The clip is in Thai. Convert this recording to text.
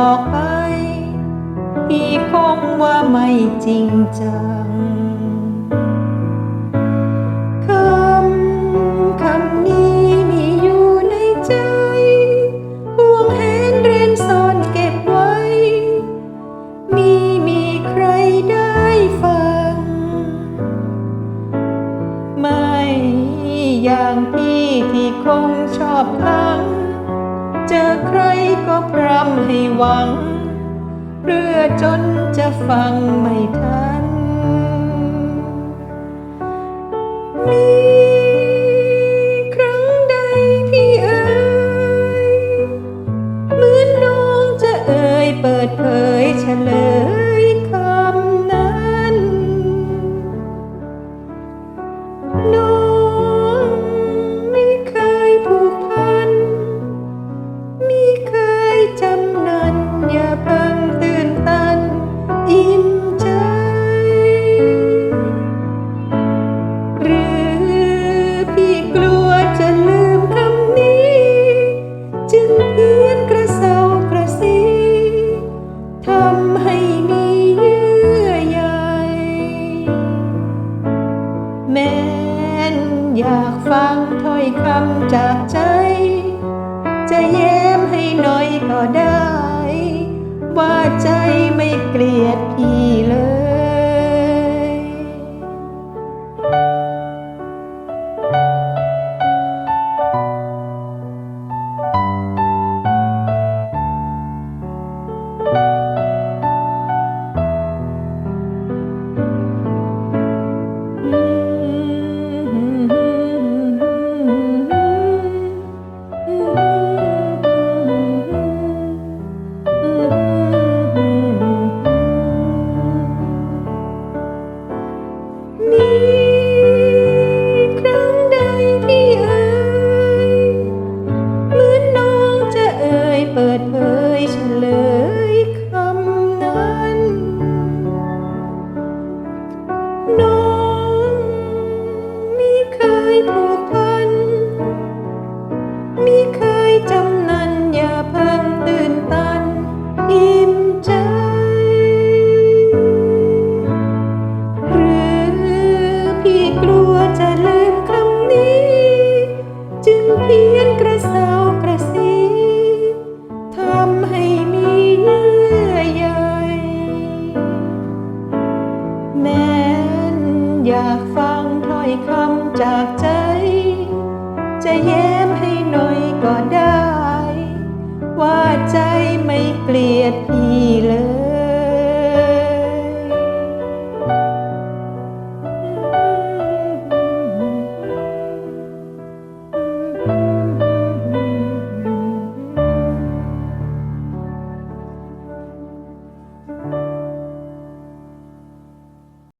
บอกไป พี่คงว่าไม่จริงจังคำคำนี้มีอยู่ในใจห่วงแหนเร้นซ่อนเก็บไว้ มีมีใครได้ฟัง ไม่อย่างพี่ที่คงชอบพลัง เจอใครก็พรำให้หวัง เรื่อจนจะฟังไม่ทัน มีครั้งใดพี่เอ๋ยเหมือนน้องจะเอ่ยเปิดเผย อยากฟังถ้อยคำจากใจ จะเย้มให้หน่อยก็ได้ ว่าใจไม่เกลียดพี่เลย มี อยากฟังถ้อยคำจากใจ จะแย้มให้หน่อยก็ได้ ว่าใจไม่เกลียดพี่เลย